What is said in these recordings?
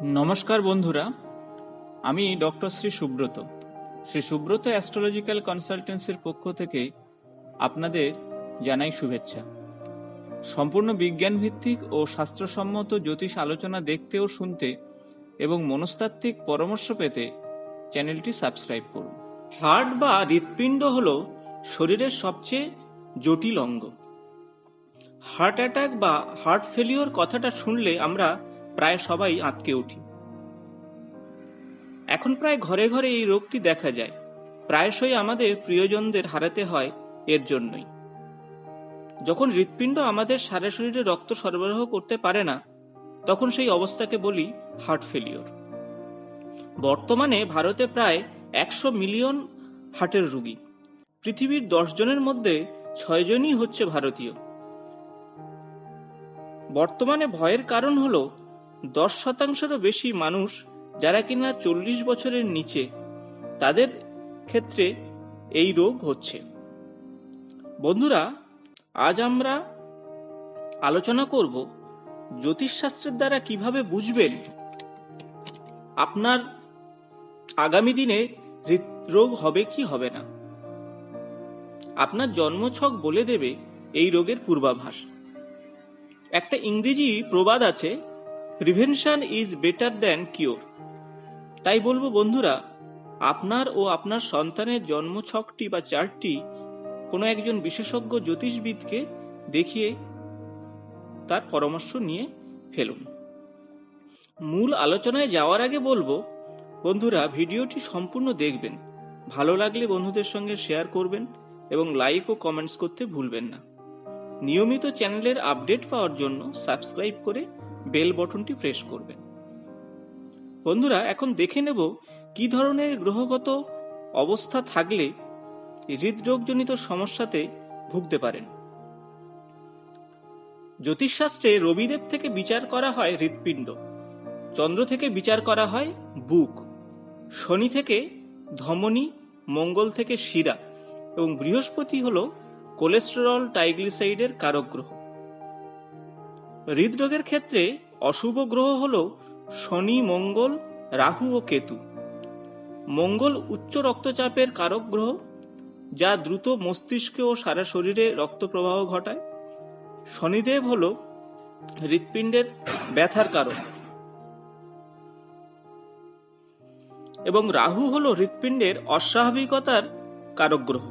নমস্কার বন্ধুরা, আমি ডক্টর শ্রী সুব্রত। শ্রী সুব্রত অ্যাস্ট্রোলজিক্যাল কনসালটেন্সির পক্ষ থেকে আপনাদের জানাই শুভেচ্ছা। সম্পূর্ণ বিজ্ঞান ভিত্তিক ও শাস্ত্রসম্মত জ্যোতিষ আলোচনা দেখতে ও শুনতে এবং মনস্তাত্ত্বিক পরামর্শ পেতে চ্যানেলটি সাবস্ক্রাইব করুন। হার্ট বা হৃৎপিণ্ড হল শরীরের সবচেয়ে জটিল অঙ্গ। হার্ট অ্যাটাক বা হার্ট ফেলিওর কথাটা শুনলে আমরা প্রায় সবাই আঁতকে উঠি। এখন প্রায় ঘরে ঘরে এই রোগটি দেখা যায়। প্রায়শই আমাদের প্রিয়জনদের হারাতে হয় এর জন্যই। যখন হৃৎপিণ্ড আমাদের সারা শরীরে রক্ত সরবরাহ করতে পারে না, তখন সেই অবস্থাকে বলি হার্ট ফেলিওর। বর্তমানে ভারতে প্রায় একশো মিলিয়ন হার্টের রুগী। পৃথিবীর দশ জনের মধ্যে ছয়জনই হচ্ছে ভারতীয়। বর্তমানে ভয়ের কারণ হলো দশ শতাংশেরও বেশি মানুষ যারা কিনা চল্লিশ বছরের নিচে, তাদের ক্ষেত্রে এই রোগ হচ্ছে। বন্ধুরা, আজ আমরা আলোচনা করব জ্যোতিষশাস্ত্রের দ্বারা কীভাবে বুঝবেন আপনার আগামী দিনে হৃদরোগ হবে কি হবে না। আপনার জন্মছক বলে দেবে এই রোগের পূর্বাভাস। একটা ইংরেজি প্রবাদ আছে prevention is better than cure তাই বলব, বন্ধুরা, আপনার ও আপনার সন্তানের জন্মছকটি বা চার্টটি কোনো একজন বিশেষজ্ঞ জ্যোতিষবিদকে দেখিয়ে তার পরামর্শ নিয়ে ফেলুন। মূল আলোচনায় যাওয়ার আগে বলব, বন্ধুরা, ভিডিওটি সম্পূর্ণ দেখবেন। ভালো লাগলে বন্ধুদের সঙ্গে শেয়ার করবেন এবং লাইক ও কমেন্টস করতে ভুলবেন না। নিয়মিত চ্যানেলের আপডেট পাওয়ার জন্য সাবস্ক্রাইব করে বেল বটনটি প্রেস করবেন। বন্ধুরা, এখন দেখে নেব কি ধরনের গ্রহগত অবস্থা থাকলে হৃদরোগজনিত সমস্যাতে ভুগতে পারেন। জ্যোতিষশাস্ত্রে রবিদেব থেকে বিচার করা হয় হৃৎপিণ্ড, চন্দ্র থেকে বিচার করা হয় বুক, শনি থেকে ধমনী, মঙ্গল থেকে শিরা এবং বৃহস্পতি হল কোলেস্টেরল টাইগ্লিসাইডের কারক গ্রহ। হৃদরোগের ক্ষেত্রে অশুভ গ্রহ হল শনি, মঙ্গল, রাহু ও কেতু। মঙ্গল উচ্চ রক্তচাপের কারক গ্রহ, যা দ্রুত মস্তিষ্কে ও সারা শরীরে রক্ত প্রবাহ ঘটায়। শনিদেব হল হৃৎপিণ্ডের ব্যথার কারণ এবং রাহু হল হৃৎপিণ্ডের অস্বাভাবিকতার কারক গ্রহ।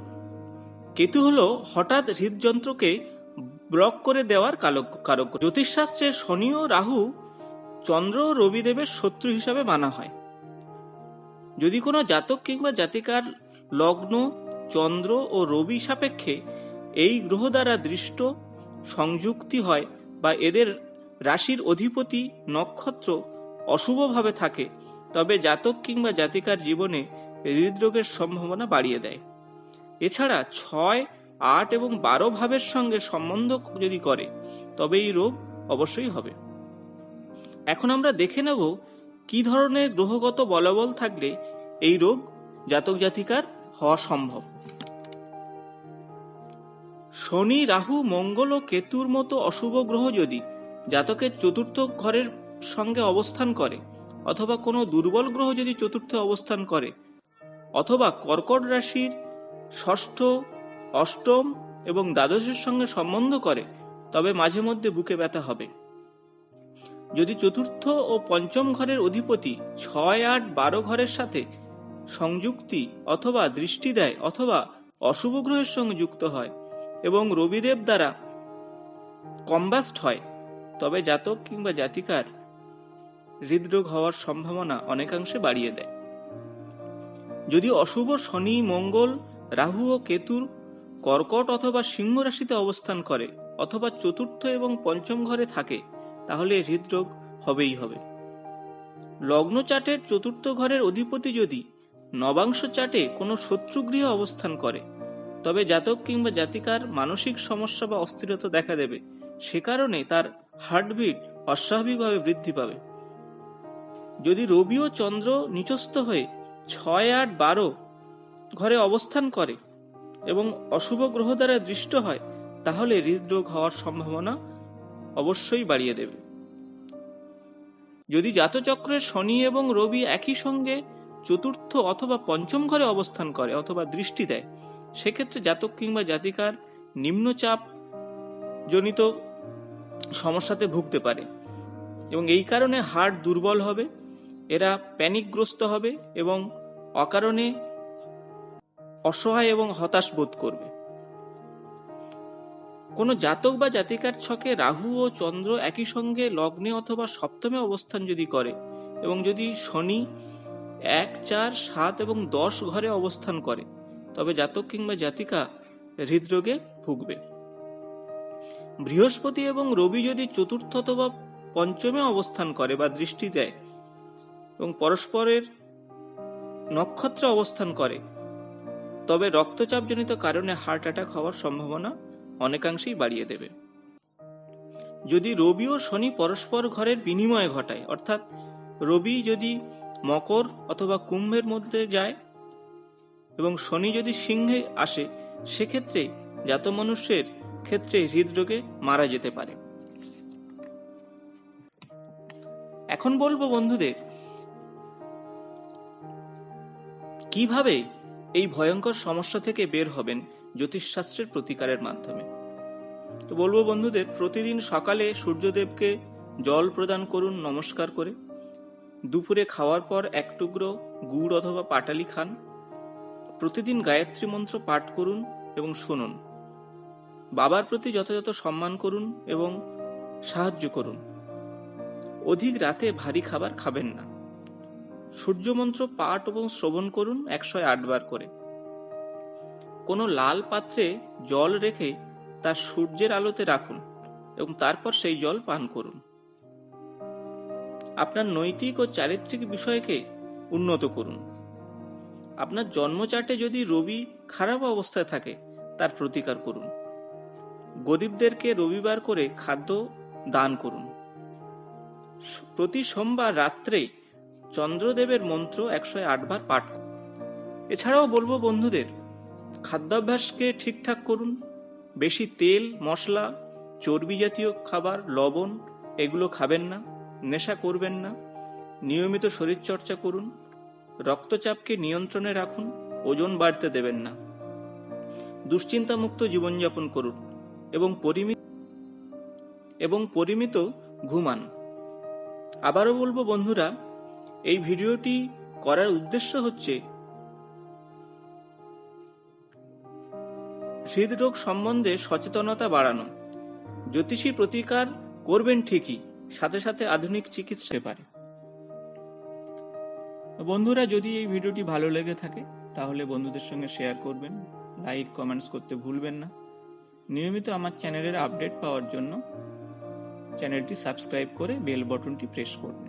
কেতু হল হঠাৎ হৃদযন্ত্রকে ব্লক করে দেওয়ার কারক জ্যোতিষশাস্ত্রে শনি ও রাহু চন্দ্র ও রবিদেবের শত্রু হিসাবে মানা হয়। যদি কোনো জাতক কিংবা জাতিকার লগ্ন চন্দ্র ও রবি সাপেক্ষে এই গ্রহ দ্বারা দৃষ্ট, সংযুক্তি হয় বা এদের রাশির অধিপতি নক্ষত্র অশুভভাবে থাকে, তবে জাতক কিংবা জাতিকার জীবনে হৃদরোগের সম্ভাবনা বাড়িয়ে দেয়। এছাড়া ছয় আট এবং বারো ভাবের সঙ্গে সম্বন্ধ যদি করে, তবে এই রোগ অবশ্যই হবে। এখন আমরা দেখে নেব কি ধরনের গ্রহগত বলবল থাকলে এই রোগ জাতক জাতিকার হওয়া সম্ভব। শনি, রাহু, মঙ্গল ও কেতুর মতো অশুভ গ্রহ যদি জাতকের চতুর্থ ঘরের সঙ্গে অবস্থান করে, অথবা কোনো দুর্বল গ্রহ যদি চতুর্থে অবস্থান করে, অথবা কর্কট রাশির ষষ্ঠ অষ্টম এবং দ্বাদশের সঙ্গে সম্বন্ধ করে, তবে মাঝে মধ্যে বুকে ব্যথা হবে। যদি চতুর্থ ও পঞ্চম ঘরের অধিপতি ছয়, আট, বারো ঘরের সাথে সংযুক্তি অথবা দৃষ্টি দেয় অথবা অশুভ গ্রহের সঙ্গে যুক্ত হয় এবং রবিদেব দ্বারা কম্বাস্ট হয়, তবে জাতক কিংবা জাতিকার হৃদরোগ হওয়ার সম্ভাবনা অনেকাংশে বাড়িয়ে দেয়। যদি অশুভ শনি, মঙ্গল, রাহু ও কেতুর কর্কট অথবা সিংহ রাশিতে অবস্থান করে অথবা চতুর্থ এবং পঞ্চম ঘরে থাকে, তাহলে হৃদরোগ হবেই হবে। লগ্ন চাটের চতুর্থ ঘরের অধিপতি যদি নবাংশ চাটে কোনো শত্রুগৃহে অবস্থান করে, তবে জাতক কিংবা জাতিকার মানসিক সমস্যা বা অস্থিরতা দেখা দেবে। সে কারণে তার হার্টবিট অস্বাভাবিকভাবে বৃদ্ধি পাবে। যদি রবি ও চন্দ্র নিচস্থ হয়ে ছয় আট বারো ঘরে অবস্থান করে এবং অশুভ গ্রহ দ্বারা দৃষ্ট হয়, তাহলে হৃদরোগ হওয়ার সম্ভাবনা অবশ্যই বাড়িয়ে দেবে। যদি জাতচক্রে শনি এবং রবি একই সঙ্গে চতুর্থ অথবা পঞ্চম ঘরে অবস্থান করে অথবা দৃষ্টি দেয়, সেক্ষেত্রে জাতক কিংবা জাতিকার নিম্নচাপ জনিত সমস্যাতে ভুগতে পারে এবং এই কারণে হার্ট দুর্বল হবে, এরা প্যানিকগ্রস্ত হবে এবং অকারণে অসহায় এবং হতাশ বোধ করবে। কোনো জাতক বা জাতিকার ছকে রাহু ও চন্দ্র একই সঙ্গে লগ্নে অথবা সপ্তমে অবস্থান যদি করে এবং যদি শনি এক, চার, সাত এবং দশ ঘরে অবস্থান করে, তবে জাতক কিংবা জাতিকা হৃদরোগে ভুগবে। বৃহস্পতি এবং রবি যদি চতুর্থ অথবা পঞ্চমে অবস্থান করে বা দৃষ্টি দেয় এবং পরস্পরের নক্ষত্রে অবস্থান করে তবে রক্তচাপজনিত কারণে হার্ট অ্যাটাক হওয়ার সম্ভাবনা অনেকাংশেই বাড়িয়ে দেবে। যদি রবি ও শনি পরস্পর ঘরের বিনিময় ঘটায়, অর্থাৎ রবি যদি মকর অথবা কুম্ভের মধ্যে যায় এবং শনি যদি সিংহে আসে, সেক্ষেত্রে জাত মানুষের ক্ষেত্রে হৃদরোগে মারা যেতে পারে। এখন বলব বন্ধুদের, কীভাবে এই ভয়ঙ্কর সমস্যা থেকে বের হবেন জ্যোতিষশাস্ত্রের প্রতিকারের মাধ্যমে। তো বলব বন্ধুদের, প্রতিদিন সকালে সূর্যদেবকে জল প্রদান করুন, নমস্কার করে। দুপুরে খাওয়ার পর এক টুকরো গুড় অথবা পাটালি খান। প্রতিদিন গায়ত্রী মন্ত্র পাঠ করুন এবং শুনুন। বাবার প্রতি যথাযথ সম্মান করুন এবং সাহায্য করুন। অধিক রাতে ভারী খাবার খাবেন না। সূর্যমন্ত্র পাঠ এবং শ্রবণ করুন একশ আট বার করে। কোনো লাল পাত্রে জল রেখে তা সূর্যের আলোতে রাখুন এবং তারপর সেই জল পান করুন। আপনার নৈতিক ও চারিত্রিক বিষয়কে উন্নত করুন। আপনার জন্মচাটে যদি রবি খারাপ অবস্থায় থাকে, তার প্রতিকার করুন। গরিবদেরকে রবিবার করে খাদ্য দান করুন। প্রতি সোমবার রাত্রে চন্দ্রদেবের মন্ত্র একশ আট বার পাঠ করুন এছাড়াও বলব বন্ধুদের, খাদ্যাভ্যাসকে ঠিকঠাক করুন। বেশি তেল, মশলা, চর্বি জাতীয় খাবার, লবণ, এগুলো খাবেন না, নেশা করবেন না। নিয়মিত শরীরচর্চা করুন। রক্তচাপকে নিয়ন্ত্রণে রাখুন, ওজন বাড়তে দেবেন না। দুশ্চিন্তামুক্ত জীবনযাপন করুন এবং পরিমিত এবং পরিমিত ঘুমান। আবারও বলব বন্ধুরা এই ভিডিওটি করার উদ্দেশ্য হচ্ছে হৃদরোগ সম্বন্ধে সচেতনতা বাড়ানো। জ্যোতিষী প্রতিকার করবেন ঠিকই, সাথে সাথে আধুনিক চিকিৎসা পারে। বন্ধুরা, যদি এই ভিডিওটি ভালো লেগে থাকে, তাহলে বন্ধুদের সঙ্গে শেয়ার করবেন, লাইক, কমেন্টস করতে ভুলবেন না। নিয়মিত আমার চ্যানেলের আপডেট পাওয়ার জন্য চ্যানেলটি সাবস্ক্রাইব করে বেল বটনটি প্রেস করবেন।